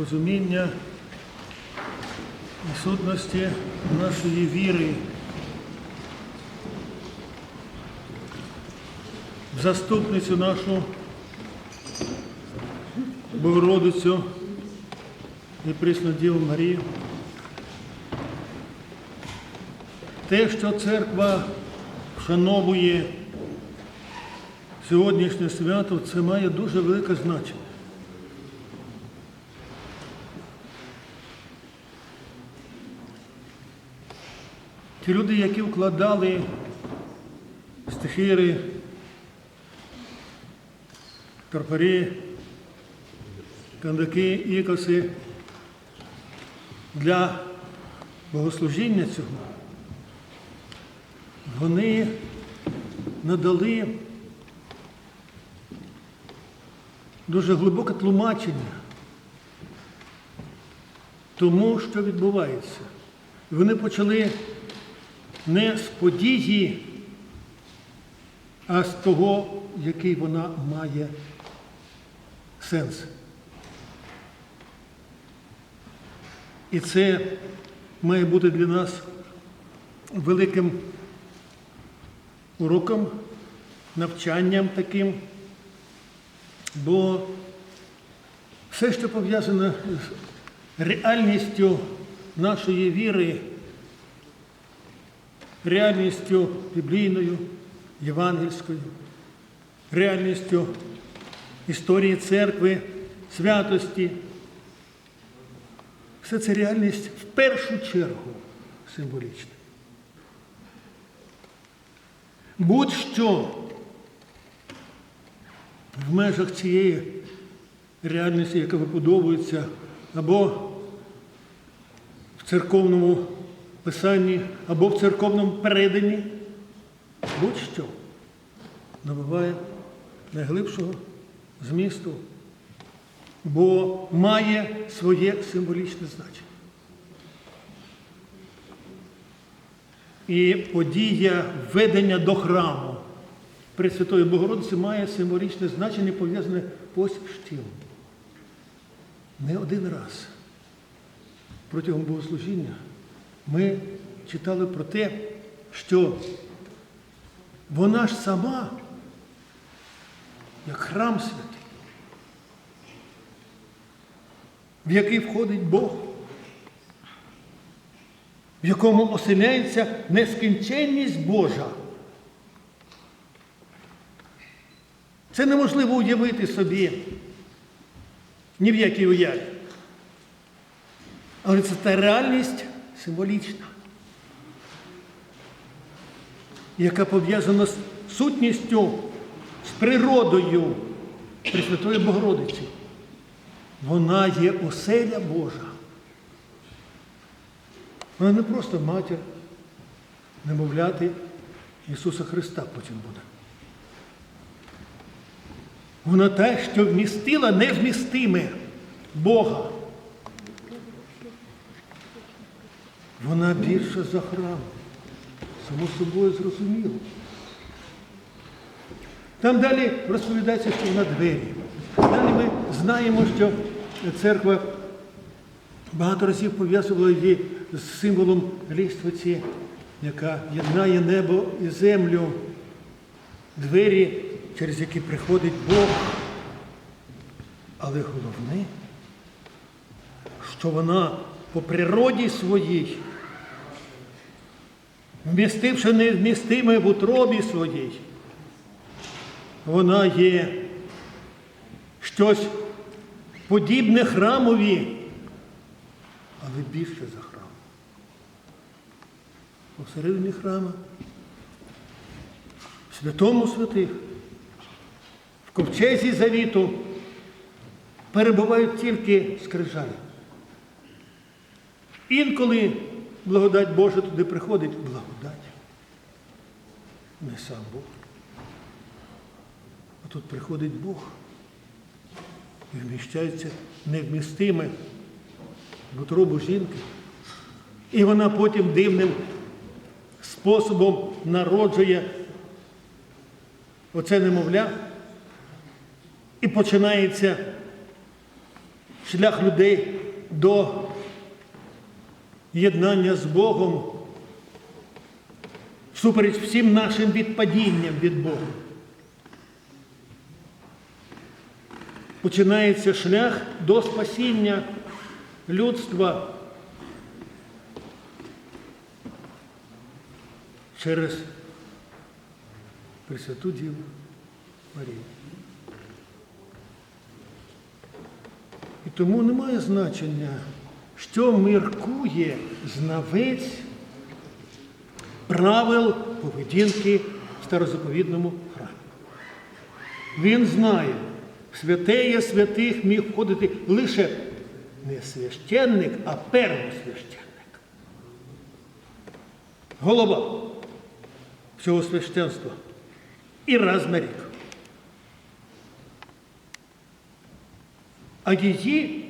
розуміння і сутності нашої віри. в Заступницю нашу Богородицю і присну Діву Марію. Те, що церква вшановує сьогоднішнє свято, це має дуже велике значення. Ті люди, які вкладали стихири, карпарі, кандаки, ікоси для богослужіння цього, вони надали дуже глибоке тлумачення тому, що відбувається. Вони почали не з події, а з того, який вона має сенс. І це має бути для нас великим уроком, навчанням таким, бо все, що пов'язане з реальністю нашої віри, реальністю біблійною, євангельською, реальністю історії церкви, святості. Все це реальність в першу чергу символічна. Будь-що в межах цієї реальності, яка виподобується, або в церковному писанні, або в церковному переданні, будь-що набуває найглибшого змісту, бо має своє символічне значення. І подія введення до храму Пресвятої Богородиці має символічне значення, пов'язане ось з чим. Не один раз протягом богослужіння ми читали про те, що вона ж сама, як храм святий, в який входить Бог, в якому оселяється нескінченність Божа. Це неможливо уявити собі ні в якій уяві. Але це та реальність символічна, яка пов'язана з сутністю, з природою Пресвятої Богородиці. Вона є оселя Божа. Вона не просто матір, немовляти Ісуса Христа потім буде. Вона те, що вмістила невмістиме Бога. Вона більша за храм. Само собою зрозуміло. Там далі розповідається, що вона двері. Далі ми знаємо, що церква багато разів пов'язувала її з символом ліствиці, яка єднає небо і землю, двері, через які приходить Бог. Але головне, що вона по природі своїй, вмістивши невмістиме в утробі своїй, вона є щось подібне храмові, але більше за храм. Посередині храма, в святому святих, в ковчезі завіту перебувають тільки скрижалі. Інколи благодать Божа туди приходить. Не сам Бог. А тут приходить Бог і вміщається невмістиме в утробу жінки. І вона потім дивним способом народжує оце немовля. І починається шлях людей до єднання з Богом всупереч всім нашим відпадінням від Бога. Починається шлях до спасіння людства через Пресвяту Діву Марію. І тому немає значення, що міркує знавець правил поведінки в старозаповідному храмі. Він знає, в святеє святих міг входити лише не священник, а первосвященник. Голова всього священства. І раз на рік. А її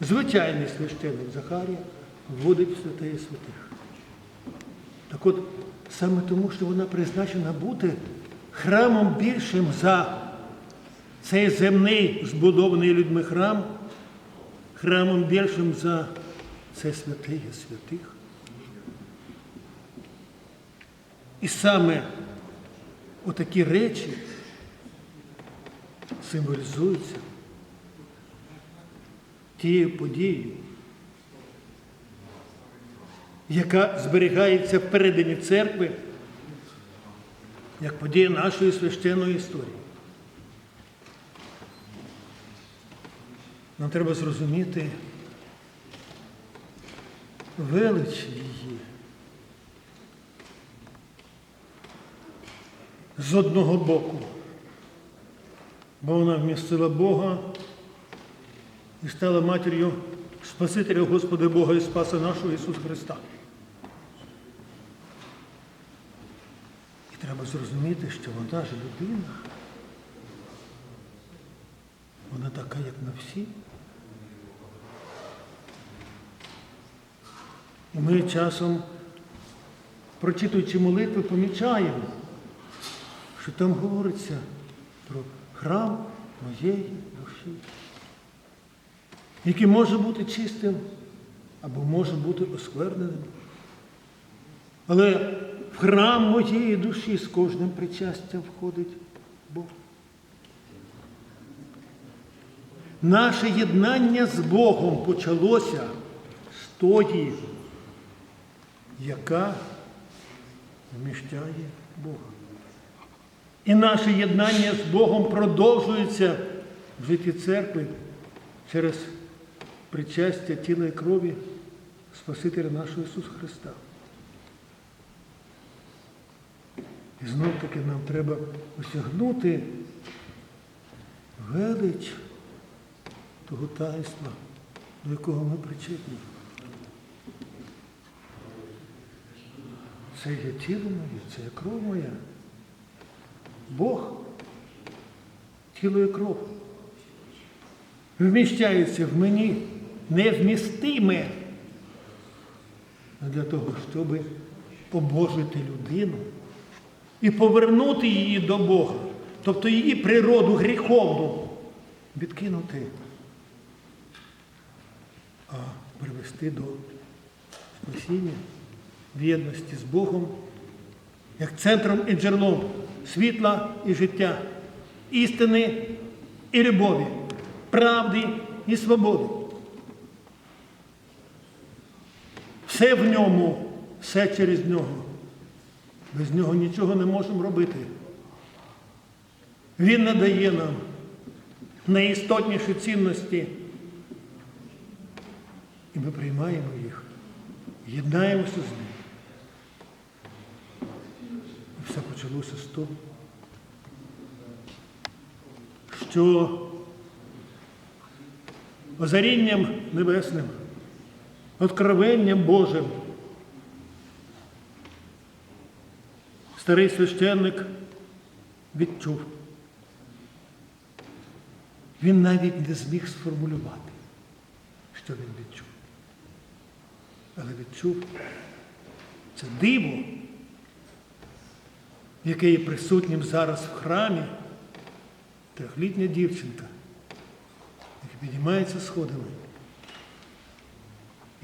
звичайний священник Захарія вводить в святеє святих. От, саме тому, що вона призначена бути храмом більшим за цей земний збудований людьми храм, храмом більшим за це святеє святих. І саме отакі речі символізуються тією подією, яка зберігається всередині церкви, як подія нашої священної історії. Нам треба зрозуміти велич її. З одного боку, бо вона вмістила Бога і стала матір'ю Спасителя Господа Бога і Спаса нашого Ісуса Христа. І треба зрозуміти, що вона ж людина. Вона така, як ми всі. І ми часом, прочитуючи молитви, помічаємо, що там говориться про храм моєї душі, який може бути чистим або може бути оскверненим. Але в храм моєї душі з кожним причастям входить Бог. Наше єднання з Богом почалося з тої, яка вміщає Бога. І наше єднання з Богом продовжується в житті церкви через причастя тіла і крові Спасителя нашого Ісуса Христа. І знов таки нам треба осягнути велич того таїнства, до якого ми причетні. Це є тіло моє, це є кров моя. Бог, тіло і кров, вміщається в мені невмістиме для того, щоб побожити людину і повернути її до Бога, тобто її природу гріховну відкинути, а привести до спасіння в єдності з Богом, як центром і джерелом світла і життя, істини і любові, правди і свободи. Все в ньому, все через нього. Без нього нічого не можемо робити. Він надає нам найістотніші цінності. І ми приймаємо їх, єднаємося з ним. І все почалося з того, що озарінням небесним, откровенням Божим старий священник відчув. Він навіть не зміг сформулювати, що він відчув. Але відчув це диво, яке є присутнім зараз в храмі, трьохлітня дівчинка, як підіймається сходами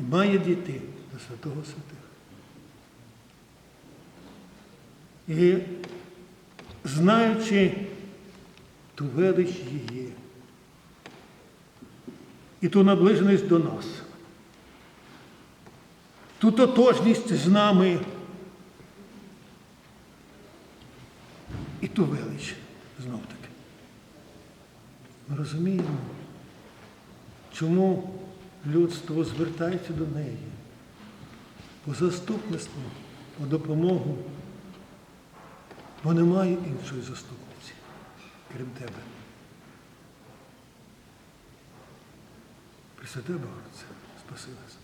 і має дійти до святого святих. І знаючи ту велич її і ту наближеність до нас, ту тотожність з нами і ту велич знов таки. Ми розуміємо, чому людство звертається до неї по заступництво, по допомогу, бо немає іншої заступниці, крім тебе. Пресвяте Богородице, спаси нас.